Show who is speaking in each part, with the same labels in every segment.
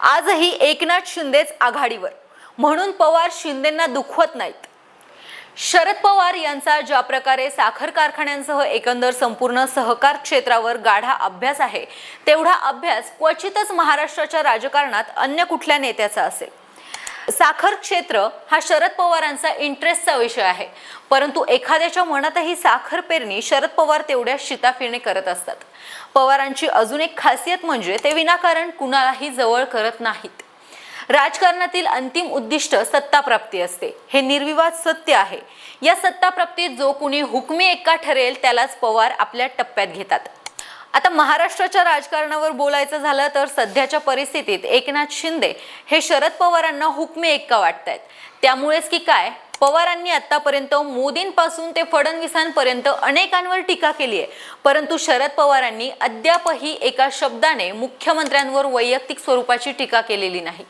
Speaker 1: आजही एकनाथ शिंदेच आघाडीवर. म्हणून पवार शिंदेंना दुखवत नाहीत. शरद पवार यांचा ज्या प्रकारे साखर कारखान्यांसह एकंदर संपूर्ण सहकार क्षेत्रावर गाढा अभ्यास आहे तेवढा अभ्यास क्वचितच महाराष्ट्राच्या राजकारणात अन्य कुठल्या नेत्याचा असेल. साखर क्षेत्र हा शरद पवारांचा इंटरेस्टचा विषय आहे. परंतु एखाद्याच्या मनातही साखर पेरणी शरद पवार तेवढ्या शिताफिरणी करत असतात. पवारांची अजून एक खासियत म्हणजे ते विनाकारण कुणालाही जवळ करत नाहीत. राजकारणातील अंतिम उद्दिष्ट सत्ताप्राप्ती असते. हे निर्विवाद सत्य आहे. या सत्ताप्राप्तीत जो कुणी हुकमी एक्का ठरेल त्यालाच पवार आपल्या टप्प्यात घेतात. आता महाराष्ट्राच्या राजकारणावर बोलायचं झालं तर सध्याच्या परिस्थितीत एकनाथ शिंदे हे शरद पवारांना हुकमी एक्का आहेत त्यामुळेच की काय? पवारांनी आतापर्यंत मोदींपासून ते फडणवीसांपर्यंत अनेकांवर टीका केली आहे. परंतु शरद पवारांनी अद्यापही एका शब्दाने मुख्यमंत्र्यांवर वैयक्तिक स्वरूपाची टीका केलेली नाही.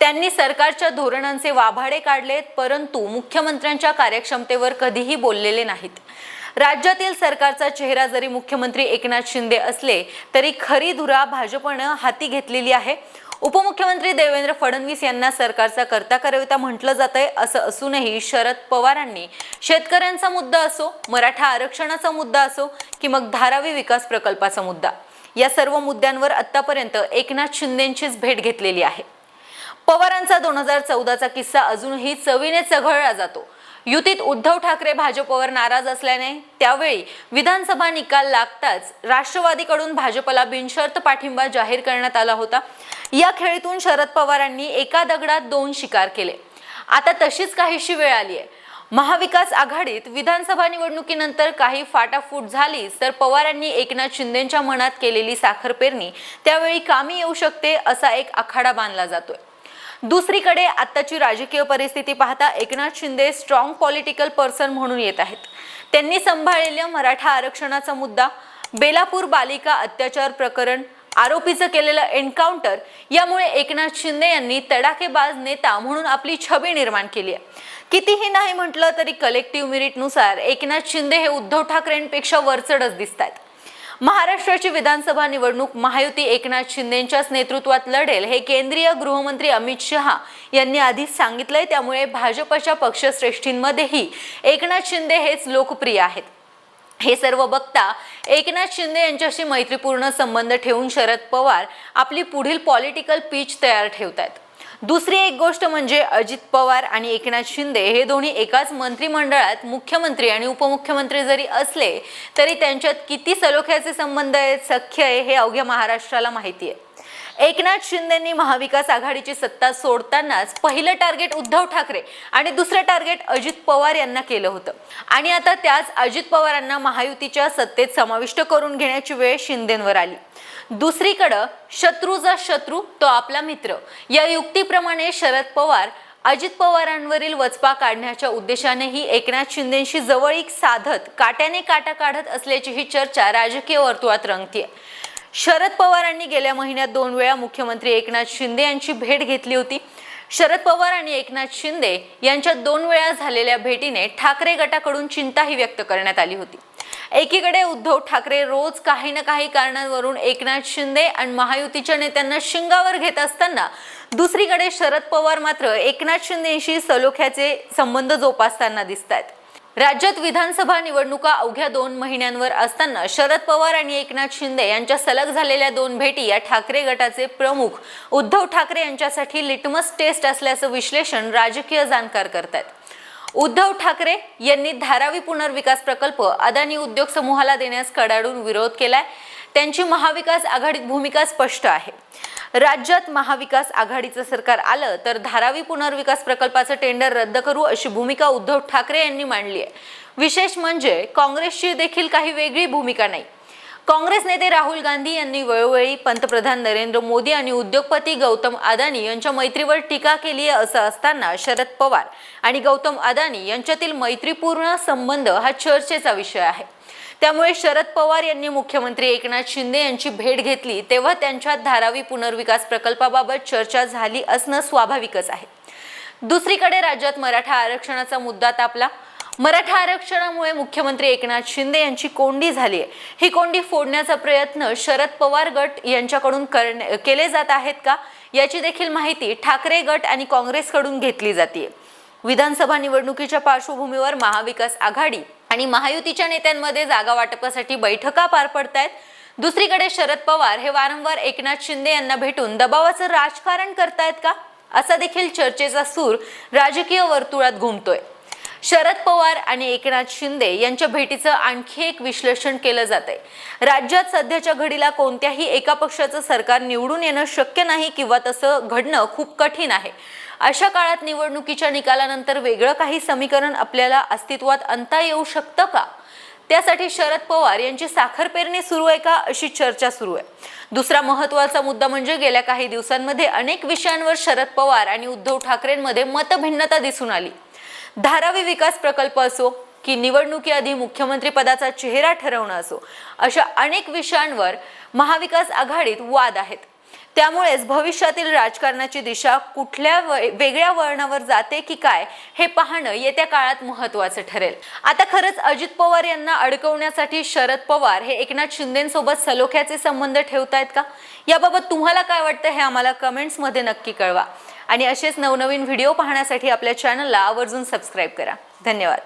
Speaker 1: त्यांनी सरकारच्या धोरणांचे वाभाडे काढलेत परंतु मुख्यमंत्र्यांच्या कार्यक्षमतेवर कधीही बोललेले नाहीत. राज्यातील सरकारचा चेहरा जरी मुख्यमंत्री एकनाथ शिंदे असले तरी खरी धुरा भाजपनं हाती घेतलेली आहे. उपमुख्यमंत्री देवेंद्र फडणवीस यांना सरकारचा करता करविता म्हटलं जातंय असं असूनही शरद पवारांनी शेतकऱ्यांचा मुद्दा असो मराठा आरक्षणाचा मुद्दा असो की मग धारावी विकास प्रकल्पाचा मुद्दा. या सर्व मुद्द्यांवर आतापर्यंत एकनाथ शिंदेंचीच भेट घेतलेली आहे. पवारांचा दोन हजार चौदाचा किस्सा अजूनही चवीने चघळला जातो. युतीत उद्धव ठाकरे भाजपवर नाराज असल्याने त्यावेळी विधानसभा निकाल लागताच राष्ट्रवादीकडून भाजपला बिनशर्त पाठिंबा जाहीर करण्यात आला होता. या खेळीतून शरद पवारांनी एका दगडात दोन शिकार केले. आता तशीच काहीशी वेळ आली आहे महाविकास आघाडीत विधानसभा निवडणुकीनंतर काही फाटाफूट झालीच तर पवारांनी एकनाथ शिंदेच्या मनात केलेली साखर पेरणी त्यावेळी कामी येऊ शकते असा एक आखाडा बांधला जातोय. दुसरीकडे आत्ताची राजकीय परिस्थिती पाहता Eknath Shinde strong political person म्हणून येत आहेत. त्यांनी सांभाळलेल्या मराठा आरक्षणाचा मुद्दा बेलापूर बालिका अत्याचार प्रकरण आरोपीचं केलेलं एन्काउंटर यामुळे एकनाथ शिंदे यांनी तडाखेबाज नेता म्हणून आपली छबी निर्माण केली आहे. कितीही नाही म्हटलं तरी कलेक्टिव्ह मिरिटनुसार एकनाथ शिंदे हे उद्धव ठाकरेंपेक्षा वरचढच दिसत आहेत महाराष्ट्राची विधानसभा निवडणूक महायुती एकनाथ शिंदेच्याच नेतृत्वात लढेल हे केंद्रीय गृहमंत्री अमित शहा यांनी आधीच सांगितलंय. त्यामुळे भाजपच्या पक्षश्रेष्ठींमध्येही एकनाथ शिंदे हेच लोकप्रिय आहेत. हे सर्व बघता एकनाथ शिंदे यांच्याशी मैत्रीपूर्ण संबंध ठेवून शरद पवार आपली पुढील पॉलिटिकल पीच तयार ठेवत आहेत दुसरी एक गोष्ट म्हणजे अजित पवार आणि एकनाथ शिंदे हे दोन्ही एकाच मंत्रिमंडळात मुख्यमंत्री आणि उपमुख्यमंत्री जरी असले तरी त्यांच्यात किती सलोख्याचे संबंध आहेत सख्य आहे हे अवघ्या महाराष्ट्राला माहिती आहे. एकनाथ शिंदेंनी महाविकास आघाडीची सत्ता सोडतानाच पहिलं टार्गेट उद्धव ठाकरे आणि दुसरं टार्गेट अजित पवार यांना केलं होतं. आणि आता त्याच अजित पवारांना महायुतीच्या सत्तेत समाविष्ट करून घेण्याची वेळ शिंदेंवर आली. दुसरीकडं शत्रूचा शत्रू तो आपला मित्र. या युक्तीप्रमाणे शरद पवार अजित पवारांवरील वचपा काढण्याच्या उद्देशानेही एकनाथ शिंदेशी जवळीक साधत काट्याने काटा काढत असल्याची ही चर्चा राजकीय वर्तुळात रंगतीये. शरद पवारांनी गेल्या महिन्यात दोन वेळा मुख्यमंत्री एकनाथ शिंदे यांची भेट घेतली होती. शरद पवार आणि एकनाथ शिंदे यांच्या दोन वेळा झालेल्या भेटीने ठाकरे गटाकडून चिंताही व्यक्त करण्यात आली होती. एकीकडे उद्धव ठाकरे रोज काही ना काही कारणांवरून एकनाथ शिंदे आणि महायुतीच्या नेत्यांना शिंगावर घेत असताना दुसरीकडे शरद पवार मात्र एकनाथ शिंदेशी सलोख्याचे संबंध जोपासताना दिसत आहेत राज्यात विधानसभा निवडणुका अवघ्या दोन महिन्यांवर असताना शरद पवार आणि एकनाथ शिंदे यांच्या सलग झालेल्या दोन भेटी या ठाकरे गटाचे प्रमुख उद्धव ठाकरे यांच्यासाठी लिटमस टेस्ट असल्याचं विश्लेषण राजकीय जाणकार करतात उद्धव ठाकरे यांनी धारावी पुनर्विकास प्रकल्प अदानी उद्योग समूहाला देण्यास कडाडून विरोध केलाय. त्यांची महाविकास आघाडीत भूमिका स्पष्ट आहे. राज्यात महाविकास आघाडीचं सरकार आलं तर धारावी पुनर्विकास प्रकल्पाचं टेंडर रद्द करू अशी भूमिका उद्धव ठाकरे यांनी मांडली आहे. विशेष म्हणजे काँग्रेसची देखील काही वेगळी भूमिका नाही. काँग्रेस नेते राहुल गांधी यांनी वेळोवेळी पंतप्रधान नरेंद्र मोदी आणि उद्योगपती गौतम अदानी यांच्या मैत्रीवर टीका केली आहे असं असताना शरद पवार आणि गौतम अदानी यांच्यातील मैत्रीपूर्ण संबंध हा चर्चेचा विषय आहे. त्यामुळे शरद पवार यांनी मुख्यमंत्री एकनाथ शिंदे यांची भेट घेतली. तेव्हा त्यांच्यात धारावी पुनर्विकास प्रकल्पाबाबत चर्चा झाली असणं स्वाभाविकच आहे. दुसरीकडे राज्यात मराठा आरक्षणाचा मुद्दा तापला. मराठा आरक्षणामुळे मुख्यमंत्री एकनाथ शिंदे यांची कोंडी झाली आहे. ही कोंडी फोडण्याचा प्रयत्न शरद पवार गट यांच्याकडून करणे केले जात आहेत का? याची देखील माहिती ठाकरे गट आणि काँग्रेसकडून घेतली जाते विधानसभा निवडणुकीच्या पार्श्वभूमीवर महाविकास आघाडी आणि महायुतीच्या नेत्यांमध्ये जागा वाटपासाठी बैठका पार पडतायत. दुसरीकडे शरद पवार हे वारंवार एकनाथ शिंदे यांना भेटून दबावाचं राजकारण करतायत का? असा देखील चर्चेचा सूर राजकीय वर्तुळात घुमतोय. शरद पवार आणि एकनाथ शिंदे यांच्या भेटीचं आणखी एक विश्लेषण केलं जात आहे राज्यात सध्याच्या घडीला कोणत्याही एका पक्षाचं सरकार निवडून येणं शक्य नाही किंवा तसं घडणं खूप कठीण आहे. अशा काळात निवडणुकीच्या निकालानंतर वेगळं काही समीकरण आपल्याला अस्तित्वात आणता येऊ शकतं का? त्यासाठी शरद पवार यांची साखर पेरणी सुरू आहे का अशी चर्चा सुरू आहे. दुसरा महत्त्वाचा मुद्दा म्हणजे गेल्या काही दिवसांमध्ये अनेक विषयांवर शरद पवार आणि उद्धव ठाकरेंमध्ये मतभिन्नता दिसून आली. धारावी विकास प्रकल्प असो की निवडणुकीआधी मुख्यमंत्री पदाचा चेहरा ठरवणं असो अशा अनेक विषयांवर महाविकास आघाडीत वाद आहेत. त्यामुळेच भविष्यातील राजकारणाची दिशा कुठल्या वेगळ्या वळणावर जाते की काय हे पाहणं येत्या काळात महत्वाचं ठरेल. आता खरंच अजित पवार यांना अडकवण्यासाठी शरद पवार हे एकनाथ शिंदेसोबत सलोख्याचे संबंध ठेवतायत का? याबाबत तुम्हाला काय वाटतं हे आम्हाला कमेंट्समध्ये नक्की कळवा. आणि असेच नवनवीन व्हिडिओ पाहण्यासाठी आपल्या चॅनलला आवर्जून सबस्क्राईब करा. धन्यवाद.